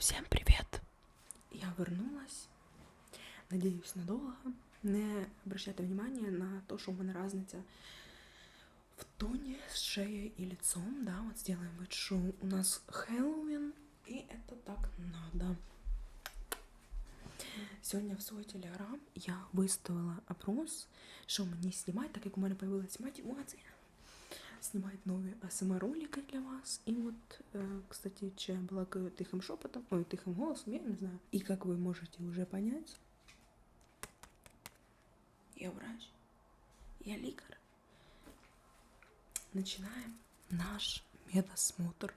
Всем привет! Я вернулась. Надіюсь, надовго. Не обращайте внимания на то, что у меня разница в тоне с шеей и лицом. Да, вот сделаем вид, что у нас Хэллоуин, и это так надо. Сегодня в свой телеграм я выставила опрос, що мені снимать, так как у меня появилась мотивация снимает новые АСМР-ролики для вас. И вот, э, кстати, че я благаю тихим шепотом, ой, тихим голосом, я не знаю. И как вы можете уже понять, я врач, я ликар. Начинаем наш медосмотр.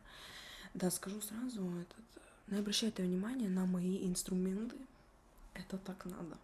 Да, скажу сразу, этот, э, не обращайте внимание на мои инструменты. Это так надо.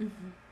Mm-hmm.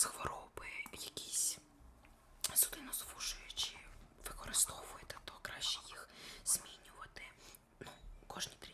вас хвороби, якісь судинозвужуючі використовуєте, то краще їх змінювати. Ну, кожні три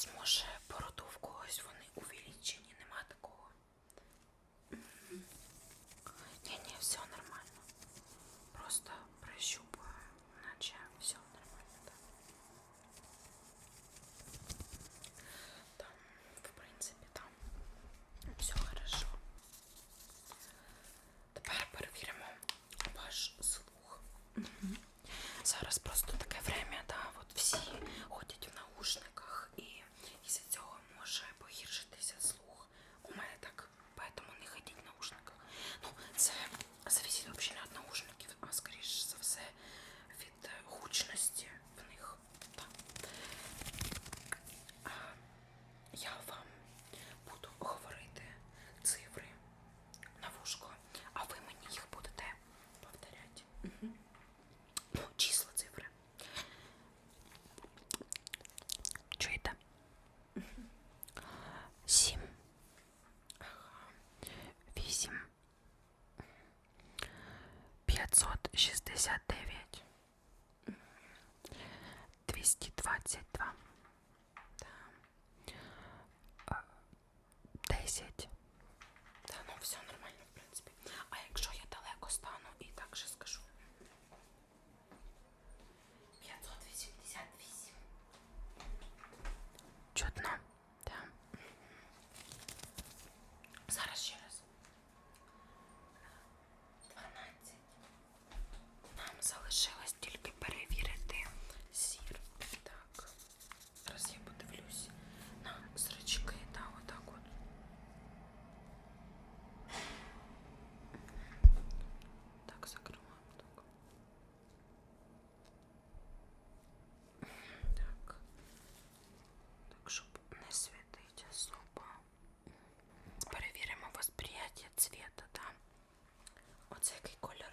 Зараз, може, породу в когось вони увеличені, нема такого. Ні-ні, все нормально. Просто прищупаю, наче все нормально, так. Там, в принципі, там все хорошо. Тепер перевіримо ваш слух. Зараз просто 65 так, щоб не світить особо. Перевіримо восприяття цвіта, да? Який кольор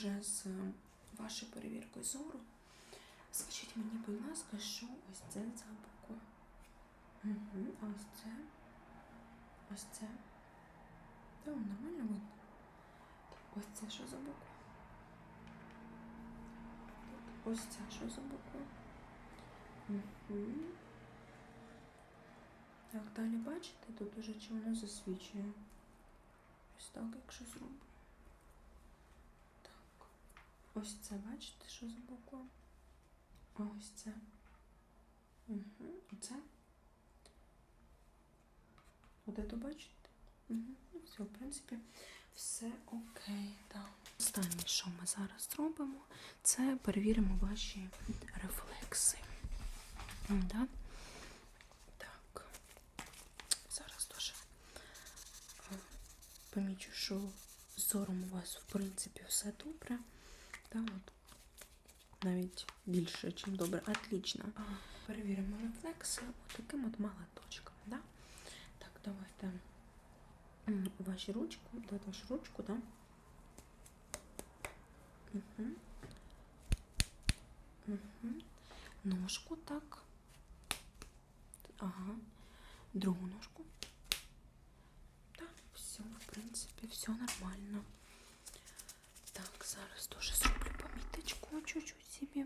вже з е, вашою перевіркою зору. Скажіть мені, будь ласка, що ось це за буква? Угу, а ось це. Ось це. Та вам нормально видно? Ось це що за буква? Ось це що за буква? Угу. Так, далі бачите, тут уже чи воно засвічує. Ось так, якщо зроблю. Ось це бачите, що за буква? Ось це. Угу. Оце. От це бачите? Угу. Ну, все, в принципі, все окей. Так. Останнє, що ми зараз зробимо, це перевіримо ваші рефлекси. Да? Так. Зараз дуже помічу, що зором у вас, в принципі, все добре. Да, от. Навіть більше, ніж добре. Отлично. Перевіримо рефлекси таким от молоточком. Да? Так, давайте вашу ручку, давайте вашу ручку, да? Угу. Угу. Ножку так. Ага. Другу ножку. Так, все, в принципі, все нормально. Так, зараз теж зроблю поміточку чуть-чуть собі.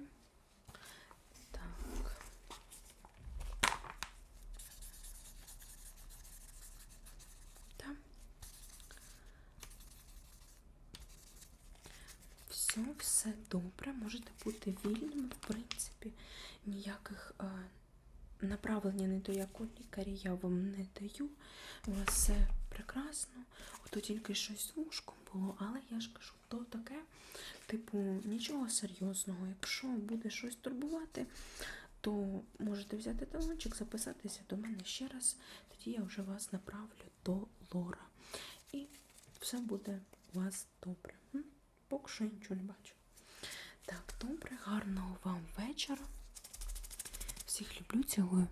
Так. Так. Все, все добре, можете бути вільними, в принципі, ніяких е, направлення не до якого лікаря я вам не даю. У вас все прекрасно. Ото тільки щось з вушком було, але я ж кажу, то таке, типу, нічого серйозного. Якщо буде щось турбувати, то можете взяти талончик, записатися до мене ще раз, тоді я вже вас направлю до Лора. І все буде у вас добре. Поки що я нічого не бачу. Так, добре, гарного вам вечора. Всіх люблю, цілую.